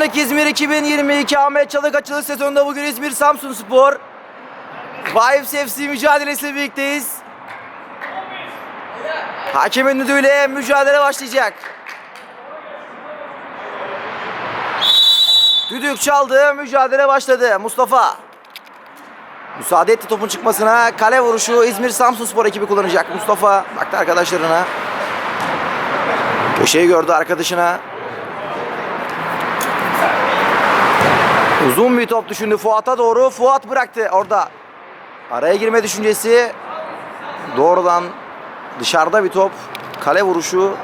sezondaki İzmir 2022 Ahmet Çalık açılış sezonunda bugün İzmir Samsun Spor Vibes FC mücadelesiyle birlikteyiz. Hakemin düdüğüyle mücadele başlayacak. Düdük çaldı, mücadele başladı. Mustafa. Müsaade etti topun çıkmasına. Kale vuruşu İzmir Samsun Spor ekibi kullanacak. Mustafa baktı arkadaşlarına. Köşeyi gördü arkadaşına. Uzun bir top düşündü Fuat'a doğru. Fuat bıraktı orada. Araya girme düşüncesi. Doğrudan dışarıda bir top. Kale vuruşu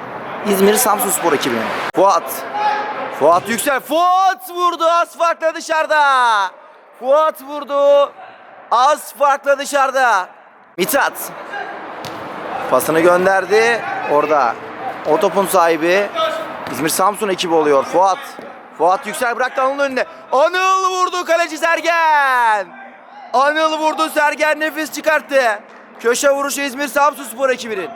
İzmir Samsun Spor ekibinin. Fuat. Fuat yüksel. Fuat vurdu az farkla dışarıda. Fuat vurdu. Az farkla dışarıda. Mithat. Pasını gönderdi. Orada. O topun sahibi İzmir Samsun ekibi oluyor. Fuat. Fuat Yüksel bıraktı Anıl'ın önüne. Anıl vurdu kaleci Sergen. Anıl vurdu Sergen nefis çıkarttı. Köşe vuruşu İzmir Samsun Spor ekibinin.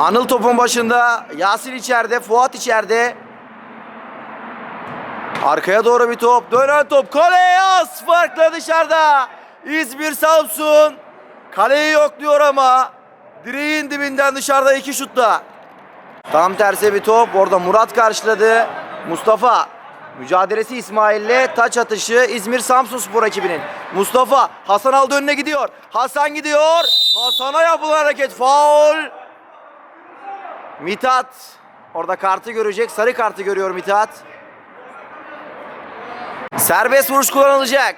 Anıl topun başında. Yasin içeride. Fuat içeride. Arkaya doğru bir top. Dönen top. Kaleye az farkla dışarıda. İzmir Samsun. Kaleyi yokluyor ama direğin dibinden dışarıda iki şutla. Tam terse bir top. Orada Murat karşıladı. Mustafa. Mücadelesi İsmail'le taç atışı İzmir Samsun Spor ekibinin. Mustafa Hasan aldı önüne gidiyor. Hasan gidiyor. Hasan'a yapılan hareket. Faul. Mithat. Orada kartı görecek. Sarı kartı görüyor Mithat. Serbest vuruş kullanılacak.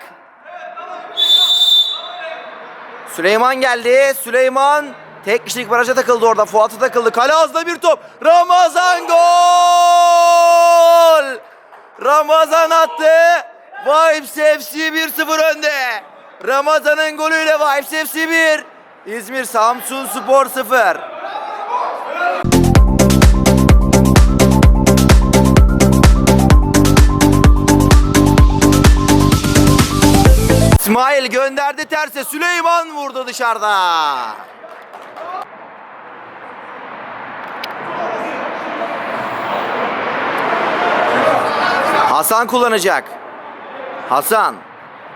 Süleyman geldi. Süleyman tek kişilik baraja takıldı orada. Fuat'a takıldı. Kale ağzında bir top. Ramazan gol! Ramazan attı. Vibes FC 1-0 önde. Ramazan'ın golüyle Vibes FC 1. İzmir Samsun Spor 0. İsmail gönderdi terse. Süleyman vurdu dışarıda. Hasan kullanacak. Hasan.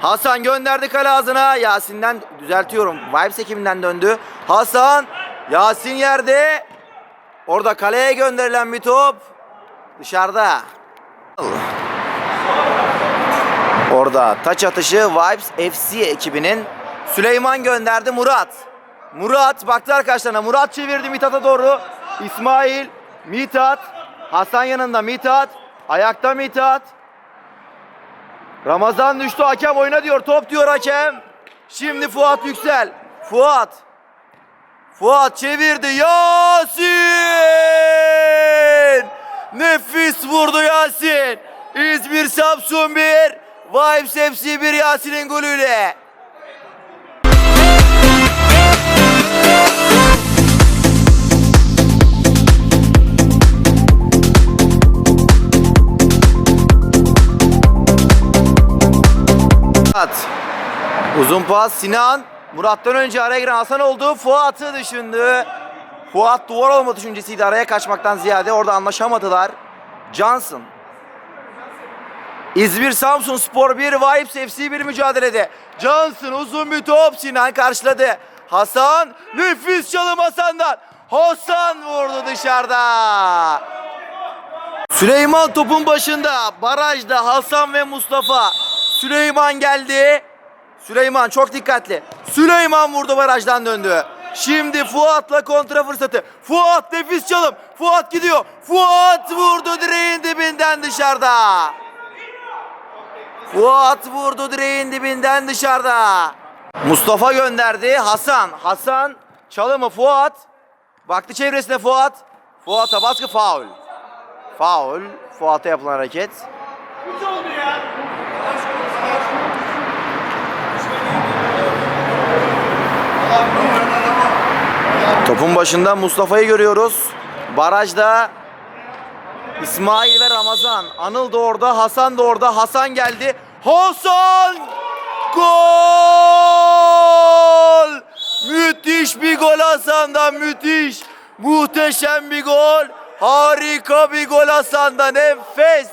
Hasan gönderdi kale ağzına. Yasin'den düzeltiyorum. Vibes ekibinden döndü. Hasan. Yasin yerde. Orada kaleye gönderilen bir top. Dışarıda. Orada taç atışı Vibes FC ekibinin Süleyman gönderdi Murat. Murat baktı arkadaşlarına. Murat çevirdi Mithat'a doğru. İsmail, Mithat, Hasan yanında Mithat. Ayakta Mithat. Ramazan düştü hakem oyna diyor. Top diyor hakem. Şimdi Fuat Yüksel. Fuat. Fuat çevirdi. Yasin! Nefis vurdu Yasin. İzmir Samsun 1. Vibes FC 1 Yasin'in golüyle. Murat. Uzun pas Sinan. Murat'tan önce araya giren Hasan oldu. Fuat'ı düşündü. Fuat duvar olma düşüncesiydi araya kaçmaktan ziyade. Orada anlaşamadılar. Johnson. İzmir Samsun Spor 1 Vibes FC 1 mücadelede. Johnson uzun bir top Sinan karşıladı. Hasan nefis çalım Hasan'dan. Hasan vurdu dışarıda. Süleyman topun başında. Barajda Hasan ve Mustafa. Süleyman geldi. Süleyman çok dikkatli. Süleyman vurdu barajdan döndü. Şimdi Fuat'la kontra fırsatı. Fuat nefis çalım. Fuat gidiyor. Fuat vurdu direğin dibinden dışarıda. Fuat vurdu direğin dibinden dışarıda. Mustafa gönderdi. Hasan. Hasan çalımı Fuat. Baktı çevresine Fuat. Fuat'a baskı faul. Faul. Fuat'a yapılan hareket. Topun başında Mustafa'yı görüyoruz. Barajda İsmail ve Ramazan. Anıl da orada, Hasan da orada. Hasan geldi. Hasan! Gol! Müthiş bir gol Hasan'dan müthiş. Muhteşem bir gol. Harika bir gol Hasan'dan. Enfes.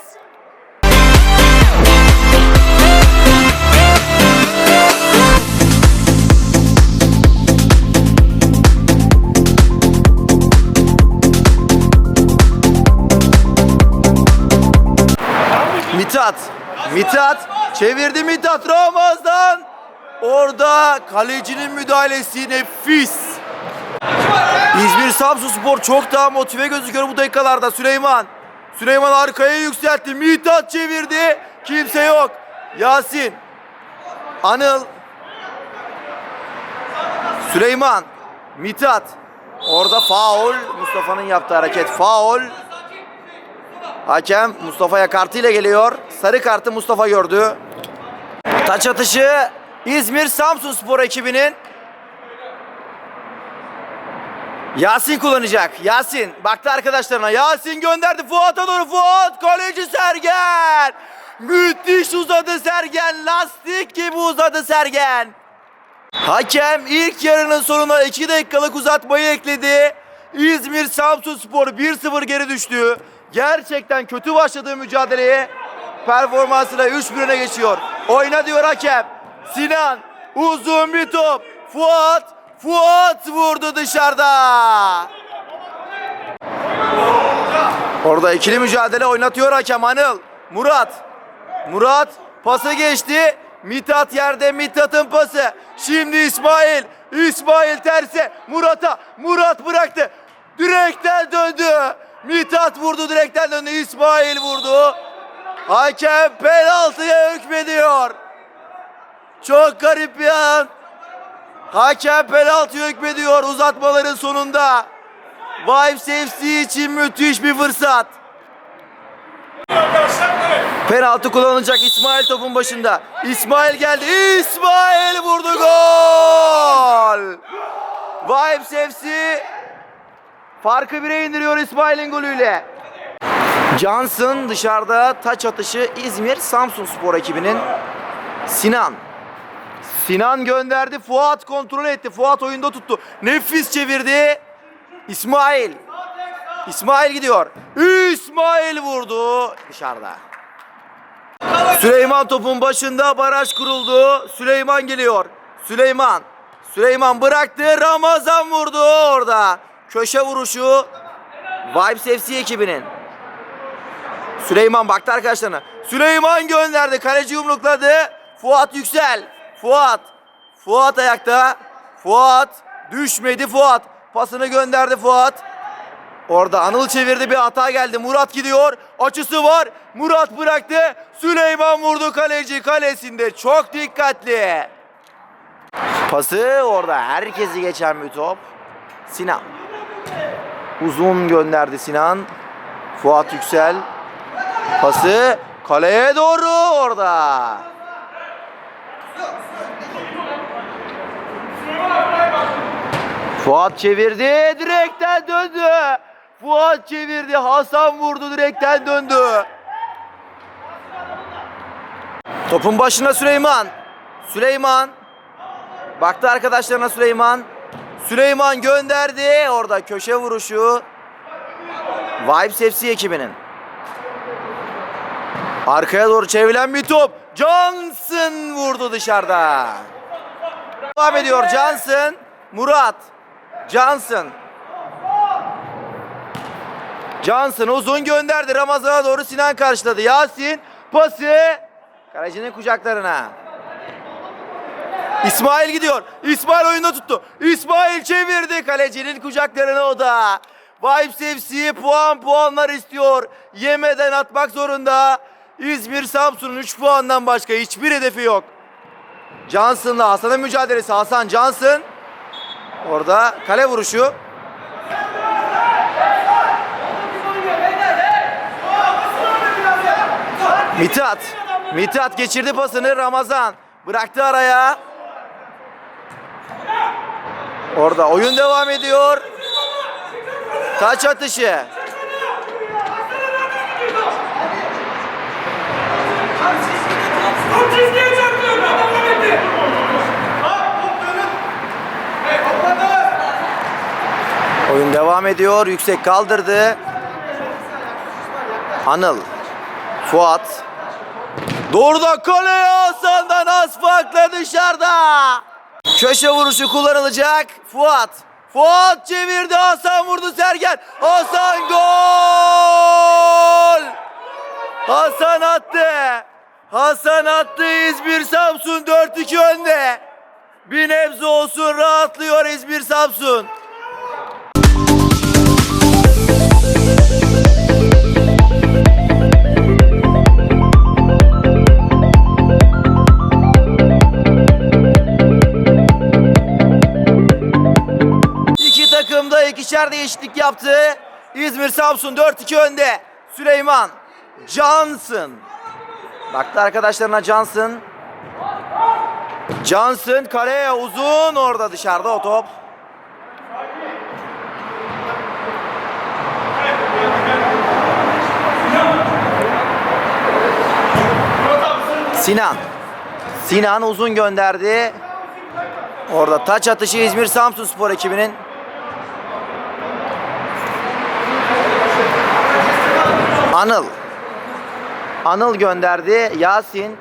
Mithat. Çevirdi Mithat Ramazan. Orada kalecinin müdahalesi nefis. İzmir Samsun Spor çok daha motive gözüküyor bu dakikalarda. Süleyman. Süleyman arkaya yükseltti. Mithat çevirdi. Kimse yok. Yasin. Anıl. Süleyman. Mithat. Orada faul. Mustafa'nın yaptığı hareket faul. Hakem Mustafa'ya kartıyla geliyor. Sarı kartı Mustafa gördü. Taç atışı İzmir Samsun Spor ekibinin Yasin kullanacak. Yasin baktı arkadaşlarına. Yasin gönderdi Fuat'a doğru. Fuat kaleci Sergen. Müthiş uzadı Sergen. Lastik gibi uzadı Sergen. Hakem ilk yarının sonuna 2 dakikalık uzatmayı ekledi. İzmir Samsun Spor 1-0 geri düştü. Gerçekten kötü başladığı mücadeleye performansıyla 3-1 öne geçiyor. Oyna diyor hakem. Sinan uzun bir top. Fuat Fuat vurdu dışarıda. Orada ikili mücadele oynatıyor hakem Anıl. Murat. Murat pası geçti. Mithat yerde Mithat'ın pası. Şimdi İsmail. İsmail terse. Murat'a. Murat bıraktı. Direkten döndü. Mithat vurdu direkten döndü. İsmail vurdu. Hakem penaltıya hükmediyor. Çok garip bir an. Hakem penaltı hükmediyor uzatmaların sonunda. Vibes FC için müthiş bir fırsat. Penaltı kullanılacak İsmail topun başında. İsmail geldi. İsmail vurdu gol. Vibes FC farkı bire indiriyor İsmail'in golüyle. Johnson dışarıda taç atışı İzmir Samsun Spor ekibinin Sinan. Sinan gönderdi. Fuat kontrol etti. Fuat oyunda tuttu. Nefis çevirdi. İsmail. İsmail gidiyor. İsmail vurdu. Dışarıda. Süleyman topun başında baraj kuruldu. Süleyman geliyor. Süleyman. Süleyman bıraktı. Ramazan vurdu orada. Köşe vuruşu. Vibes FC ekibinin. Süleyman baktı arkadaşlarına. Süleyman gönderdi. Kaleci yumrukladı. Fuat Yüksel. Fuat. Fuat ayakta. Fuat. Düşmedi Fuat. Pasını gönderdi Fuat. Orada Anıl çevirdi bir hata geldi. Murat gidiyor. Açısı var. Murat bıraktı. Süleyman vurdu kaleci kalesinde. Çok dikkatli. Pası orada herkesi geçen bir top. Sinan. Uzun gönderdi Sinan. Fuat Yüksel. Pası kaleye doğru orada. Fuat çevirdi, direkten döndü. Fuat çevirdi, Hasan vurdu, direkten döndü. Topun başına Süleyman. Süleyman. Baktı arkadaşlarına Süleyman. Süleyman gönderdi. Orada köşe vuruşu. Vibes FC ekibinin. Arkaya doğru çevrilen bir top. Johnson vurdu dışarıda. Devam ediyor Johnson. Murat. Johnson. Johnson uzun gönderdi. Ramazan'a doğru Sinan karşıladı. Yasin pası kalecinin kucaklarına. İsmail gidiyor. İsmail oyunda tuttu. İsmail çevirdi kalecinin kucaklarına o da. Vibes FC puan puanlar istiyor. Yemeden atmak zorunda. İzmir Samsun'un 3 puandan başka hiçbir hedefi yok. Johnson'la Hasan'ın mücadelesi. Hasan Johnson. Orada kale vuruşu. Mithat. Mithat geçirdi pasını Ramazan. Bıraktı araya. Orada oyun devam ediyor. Taç atışı. Top çizgiye çarpıyor. Devam etti. Oyun devam ediyor. Yüksek kaldırdı. Anıl. Fuat. Doğrudan kaleye Hasan'dan az farkla dışarıda. Köşe vuruşu kullanılacak. Fuat. Fuat çevirdi. Hasan vurdu Sergen. Hasan gol. Hasan attı. Hasan attı. İzmir Samsun 4-2 önde. Bir nebze olsun rahatlıyor İzmir Samsun. İkişer değişiklik yaptı. İzmir Samsun 4-2 önde. Süleyman Johnson. Baktı arkadaşlarına Johnson. Johnson kaleye uzun orada dışarıda o top. Sinan. Sinan uzun gönderdi. Orada taç atışı İzmir Samsun Spor ekibinin. Anıl. Anıl gönderdi. Yasin.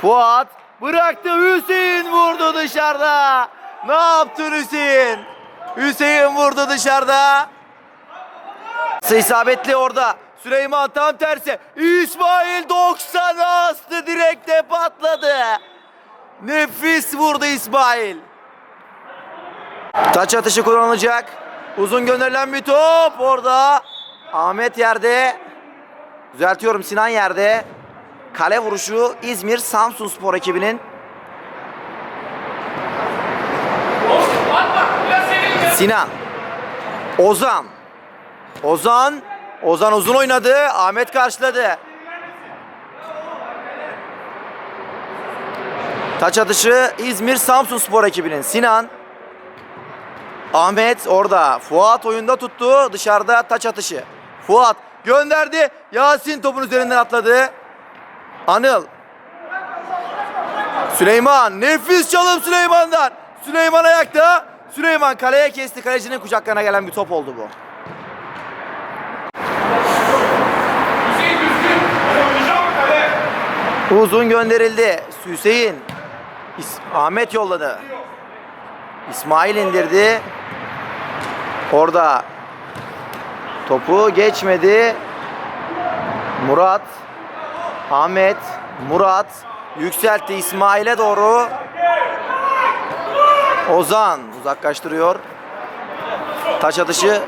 Fuat. Bıraktı. Hüseyin vurdu dışarıda. Ne yaptın Hüseyin? Hüseyin vurdu dışarıda. İsabetli orada. Süleyman tam tersi. İsmail 90 astı direkte patladı. Nefis vurdu İsmail. Taç atışı kullanılacak. Uzun gönderilen bir top orada. Ahmet yerde. Düzeltiyorum Sinan yerde. Kale vuruşu İzmir Samsun Spor ekibinin. Sinan. Ozan. Ozan. Ozan uzun oynadı. Ahmet karşıladı. Taç atışı İzmir Samsun Spor ekibinin. Sinan. Ahmet orada. Fuat oyunda tuttu. Dışarıda taç atışı. Fuat gönderdi. Yasin topun üzerinden atladı. Anıl. Süleyman. Nefis çalım Süleyman'dan. Süleyman ayakta. Süleyman kaleye kesti. Kalecinin kucaklarına gelen bir top oldu bu. Uzun gönderildi. Hüseyin. İs- Ahmet yolladı. İsmail indirdi. Orada topu geçmedi. Murat. Ahmet. Murat. Yükseltti İsmail'e doğru. Ozan uzaklaştırıyor. Taç atışı.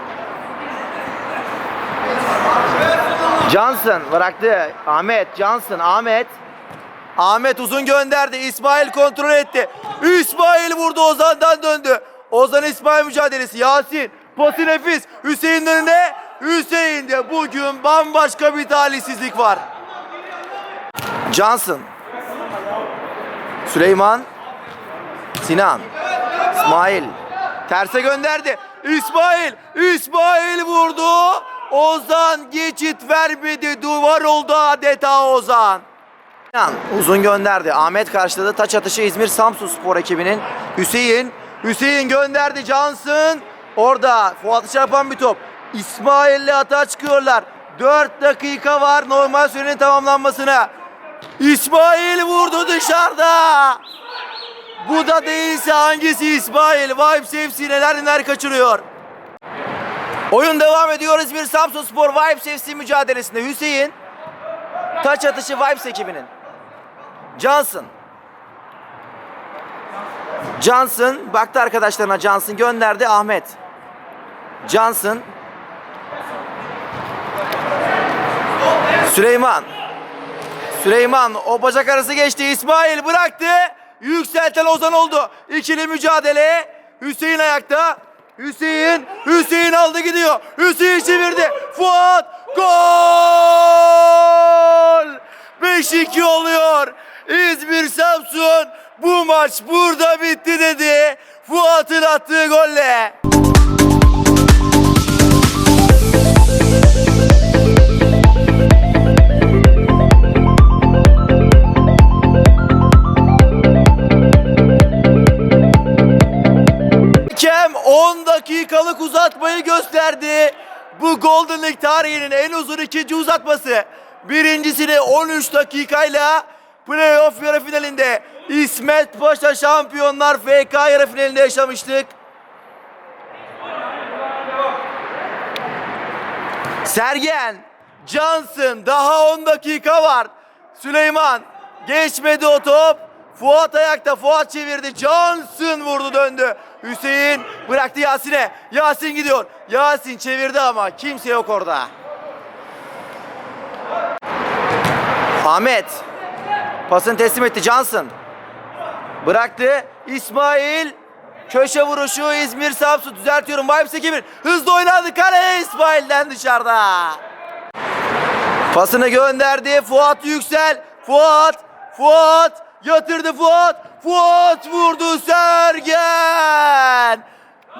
Johnson bıraktı. Ahmet, Johnson, Ahmet. Ahmet uzun gönderdi. İsmail kontrol etti. İsmail vurdu Ozan'dan döndü. Ozan İsmail mücadelesi. Yasin. Pası nefis. Hüseyin önünde. Hüseyin'de bugün bambaşka bir talihsizlik var. Johnson. Süleyman. Sinan. İsmail. Terse gönderdi. İsmail. İsmail vurdu. Ozan geçit vermedi. Duvar oldu adeta Ozan. Sinan uzun gönderdi. Ahmet karşıladı. Taç atışı İzmir Samsun Spor ekibinin. Hüseyin. Hüseyin gönderdi. Johnson. Orada Fuat'ı çarpan bir top. İsmail'le hata çıkıyorlar. 4 dakika var normal sürenin tamamlanmasına. İsmail vurdu dışarıda. Bu da değilse hangisi İsmail? Vibes FC neler neler kaçırıyor. Oyun devam ediyor İzmir Samsun Spor Vibes FC mücadelesinde. Hüseyin taç atışı Vibes ekibinin. Johnson. Johnson baktı arkadaşlarına Johnson gönderdi Ahmet. Johnson. Süleyman. Süleyman o bacak arası geçti. İsmail bıraktı. Yükselten Ozan oldu. İkili mücadele. Hüseyin ayakta. Hüseyin. Hüseyin aldı gidiyor. Hüseyin çevirdi. Fuat. Gol! 5-2 oluyor. İzmir Samsun bu maç burada bitti dedi. Fuat'ın attığı golle. 10 dakika dakikalık uzatmayı gösterdi. Bu Golden League tarihinin en uzun ikinci uzatması. Birincisini 13 dakikayla playoff yarı finalinde İsmet Paşa Şampiyonlar FK yarı finalinde yaşamıştık. Sergen, Johnson daha 10 dakika var. Süleyman geçmedi o top. Fuat ayakta. Fuat çevirdi. Johnson vurdu döndü. Hüseyin bıraktı Yasin'e. Yasin gidiyor. Yasin çevirdi ama kimse yok orada. Ahmet pasını teslim etti Johnson. Bıraktı. İsmail köşe vuruşu İzmir Samsun düzeltiyorum. Vibes 2-1. Hızlı oynadı kale İsmail'den dışarıda. Pasını gönderdi. Fuat Yüksel. Fuat. Fuat. Yatırdı Fuat. Fuat vurdu Sergen.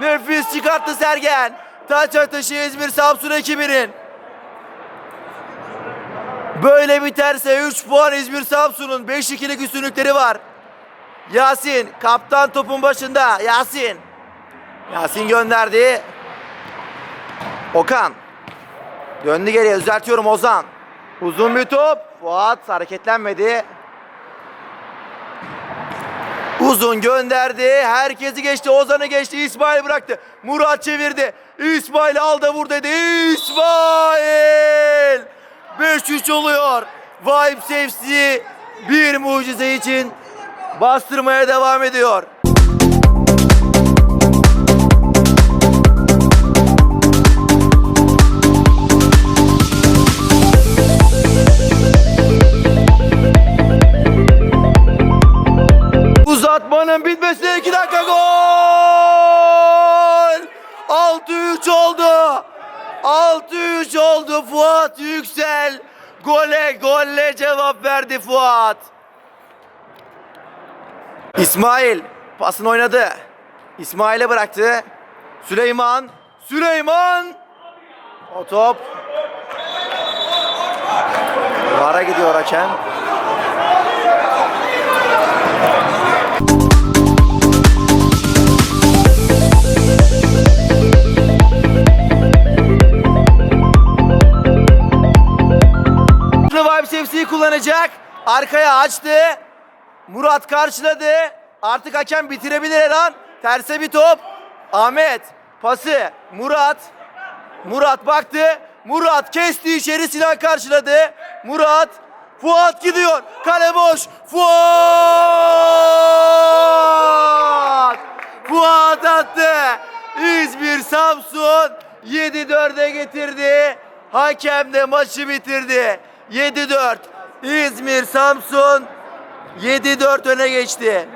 Nefis çıkarttı Sergen. Taç atışı İzmir Samsun ekibinin. Böyle biterse 3 puan İzmir Samsun'un 5-2'lik üstünlükleri var. Yasin kaptan topun başında. Yasin. Yasin gönderdi. Okan. Döndü geriye düzeltiyorum Ozan. Uzun bir top. Fuat hareketlenmedi. Uzun gönderdi. Herkesi geçti. Ozan'ı geçti. İsmail bıraktı. Murat çevirdi. İsmail aldı vur dedi. İsmail! 5-3 oluyor. Vibes FC bir mucize için bastırmaya devam ediyor. 6-3 oldu Fuat Yüksel. Gole golle cevap verdi Fuat. İsmail pasını oynadı. İsmail'e bıraktı. Süleyman. Süleyman. O top. Vara gidiyor hakem. Arkaya açtı. Murat karşıladı. Artık hakem bitirebilir her an. Terse bir top. Ahmet pası. Murat. Murat baktı. Murat kesti içeri Sinan karşıladı. Murat. Fuat gidiyor. Kale boş. Fuat. Fuat attı. İzmir Samsun 7-4'e getirdi. Hakem de maçı bitirdi. 7-4. İzmir Samsun 7-4 öne geçti.